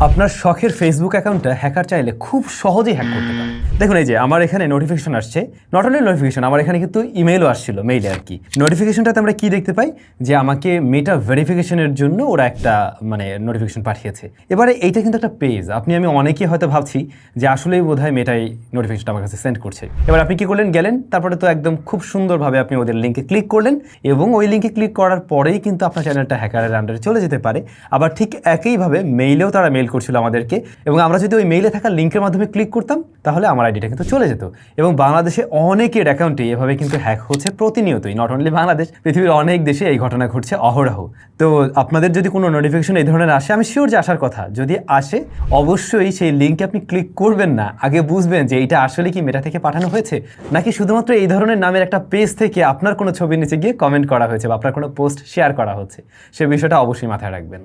আপনার শখের ফেসবুক অ্যাকাউন্টটা হ্যাকার চাইলে খুব সহজেই হ্যাক করতে পারে দেখুন এই যে আমার এখানে নোটিফিকেশন আসছে। নট অনলি নোটিফিকেশন আমার এখানে কিন্তু ইমেলও আসছিল মেইলে আর কি। নোটিফিকেশনটাতে আমরা কি দেখতে পাই? যে আমাকে মেটা ভেরিফিকেশনের জন্য ওরা একটা মানে নোটিফিকেশন পাঠিয়েছে। এবারে এইটা কিন্তু একটা পেজ আপনি, আমি অনেকেই হয়তো ভাবছি যে আসলেই বোধ হয় মেটাই নোটিফিকেশনটা আমার কাছে সেন্ড করছে। এবার আপনি কি করলেন? গেলেন, তারপরে তো একদম খুব সুন্দরভাবে আপনি ওদের লিঙ্কে ক্লিক করলেন এবং ওই লিঙ্কে ক্লিক করার পরেই কিন্তু আপনার চ্যানেলটা হ্যাকারের আন্ডারে চলে যেতে পারে। আবার ঠিক একইভাবে মেইলেও তারা মেইল করছিল আমাদেরকে এবং আমরা যদি ওই মেইলে থাকা লিঙ্কের মাধ্যমে ক্লিক করতাম, তাহলে আমার আইডিটা কিন্তু চলে যেত। এবং বাংলাদেশে অনেকের অ্যাকাউন্টে এভাবে কিন্তু হ্যাক হচ্ছে প্রতিনিয়তই। নট অনলি বাংলাদেশ, পৃথিবীর অনেক দেশে এই ঘটনা ঘটছে অহরহ। তো আপনাদের যদি কোনো নোটিফিকেশন এই ধরনের আসে, আমি শিওর যে আসার কথা। যদি আসে, অবশ্যই সেই লিঙ্কে আপনি ক্লিক করবেন না। আগে বুঝবেন যে এটা আসলে কি মেটা থেকে পাঠানো হয়েছে, নাকি শুধুমাত্র এই ধরনের নামের একটা পেজ থেকে আপনার কোনো ছবির নিচে গিয়ে কমেন্ট করা হয়েছে বা আপনার কোনো পোস্ট শেয়ার করা হচ্ছে। সে বিষয়টা অবশ্যই মাথায় রাখবেন।